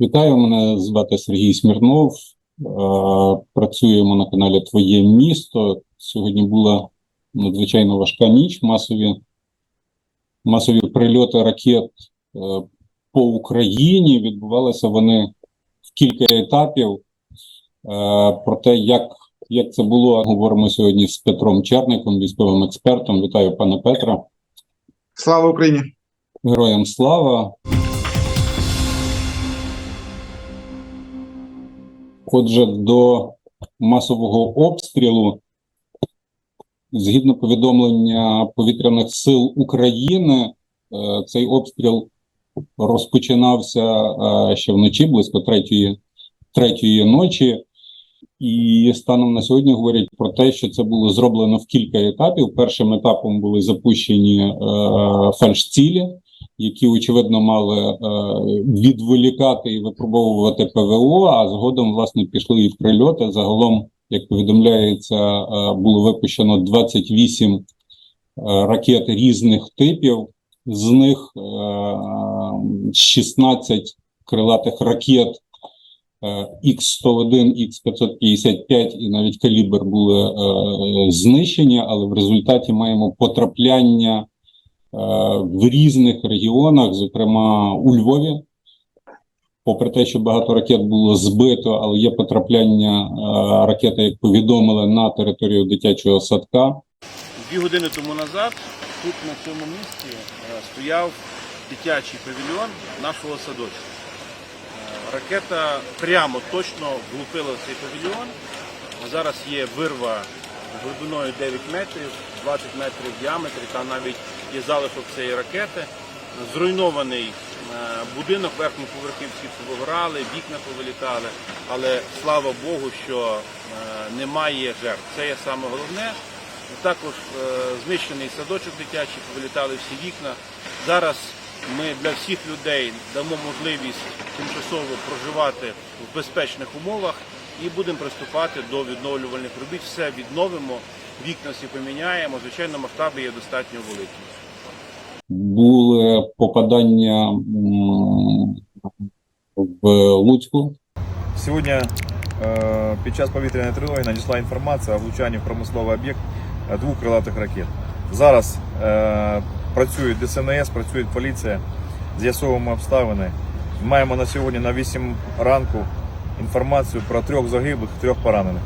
Вітаю, мене звати Сергій Смірнов. Е, Працюємо на каналі Твоє місто. Сьогодні була надзвичайно важка ніч. Масові, масові прильоти ракет е, по Україні. Відбувалися вони в кілька етапів. Е, Про те, як, як це було, говоримо сьогодні з Петром Черником, військовим експертом. Вітаю, пане Петра. Слава Україні! Героям слава. Отже, до масового обстрілу, згідно повідомлення повітряних сил України, е, цей обстріл розпочинався е, ще вночі, близько третьої, третьої ночі. І станом на сьогодні говорять про те, що це було зроблено в кілька етапів. Першим етапом були запущені е, фальшцілі, які очевидно мали е, відволікати і випробовувати ПВО. А згодом власне пішли і прильоти. Загалом, як повідомляється, е, було випущено 28 е, ракет різних типів. З них е, 16 крилатих ракет Х-101, Х-555 і навіть калібр були е, знищені, але в результаті маємо потрапляння е, в різних регіонах, зокрема у Львові. Попри те, що багато ракет було збито, але є потрапляння е, ракети, як повідомили, на територію дитячого садка. Дві години тому назад тут на цьому місці е, стояв дитячий павільйон нашого садочку. Е, Ракета прямо точно влупила цей павільйон. Зараз є вирва глибиною 9 метрів, 20 метрів в діаметрі, там навіть є залишок цієї ракети. Зруйнований е, будинок, верхні поверхи всі вікна повилітали, але слава Богу, що е, немає жертв. Це є саме головне. Також е, знищений садочок дитячий, повилітали всі вікна. Зараз ми для всіх людей дамо можливість тимчасово проживати в безпечних умовах і будемо приступати до відновлювальних робіт. Все відновимо, вікна всі поміняємо. Звичайно, масштаби є достатньо великі. Були попадання в Луцьку, Сьогодні е, під час повітряної тривоги надійшла інформація о влучанні в промисловий об'єкт е, двох крилатих ракет. Зараз е, працює ДСНС, працює поліція, з'ясовуємо обставини. Маємо на сьогодні на 8 ранку інформацію про трьох загиблих, трьох поранених.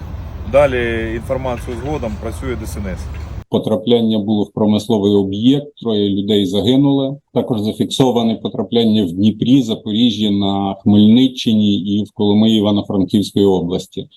Далі інформацію згодом працює ДСНС. Потрапляння було в промисловий об'єкт, троє людей загинули. Також зафіксоване потрапляння в Дніпрі, Запоріжжі, на Хмельниччині і в Коломиї Івано-Франківської області.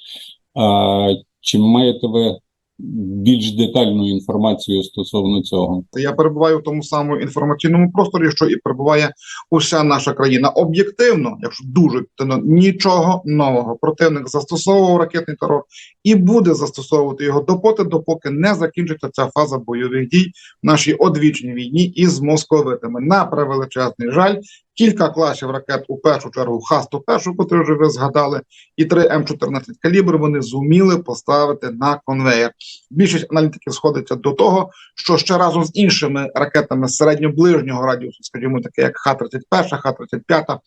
Чи маєте ви більш детальну інформацію стосовно цього? Я перебуваю в тому самому інформаційному просторі, що і перебуває уся наша країна. Об'єктивно, якщо дуже нічого нового. Противник застосовував ракетний терор і буде застосовувати його допоти, допоки не закінчиться ця фаза бойових дій в нашій одвічній війні із московитами. На превеличезний жаль, кілька класів ракет у першу чергу Х-101, котру вже ви згадали, і 3 М14 калібр вони зуміли поставити на конвеєр. Більшість аналітиків сходиться до того, що ще разом з іншими ракетами середньоближнього радіусу, скажімо, таке як Х-31, Х-35,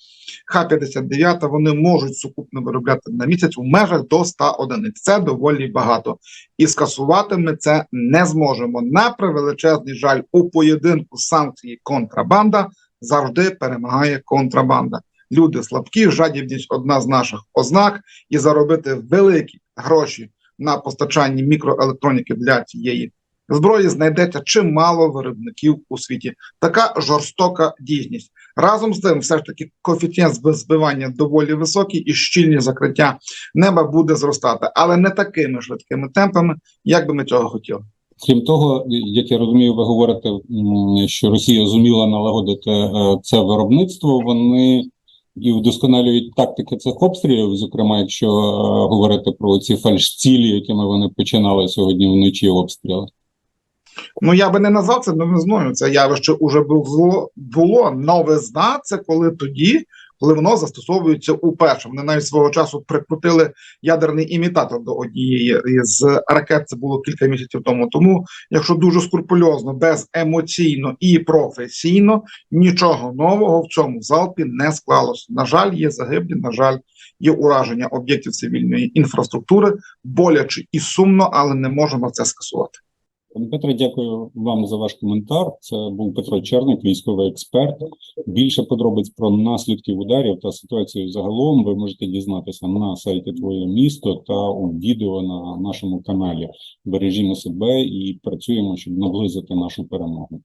Х-59, вони можуть сукупно виробляти на місяць у межах до 100 одиниць. Це доволі багато. І скасувати ми це не зможемо. На превеличезний жаль, у поєдинку санкції контрабанда завжди перемагає контрабанда. Люди слабкі, жадібність одна з наших ознак, і заробити великі гроші на постачанні мікроелектроніки для цієї зброї знайдеться чимало виробників у світі. Така жорстока дійсність. Разом з тим, все ж таки, коефіцієнт зб- збивання доволі високий і щільні закриття неба буде зростати, але не такими швидкими темпами, як би ми цього хотіли. Крім того, як я розумію, ви говорите, що Росія зуміла налагодити е, це виробництво. Вони і вдосконалюють тактики цих обстрілів, зокрема, якщо е, говорити про ці фальшцілі, якими вони починали сьогодні вночі обстріли. Ну я би не назвав це новизною. Це явище уже було було. Новизна це коли тоді, коли воно застосовується уперше. Вони навіть свого часу прикрутили ядерний імітатор до однієї з ракет. Це було кілька місяців тому. Тому, якщо дуже скрупульозно, беземоційно і професійно, нічого нового в цьому залпі не склалося. На жаль, є загиблі, на жаль, є ураження об'єктів цивільної інфраструктури. Боляче і сумно, але не можемо це скасувати. Пане Петре, дякую вам за ваш коментар. Це був Петро Черник, військовий експерт. Більше подробиць про наслідки ударів та ситуацію загалом ви можете дізнатися на сайті Твоє місто та у відео на нашому каналі. Бережімо себе і працюємо, щоб наблизити нашу перемогу.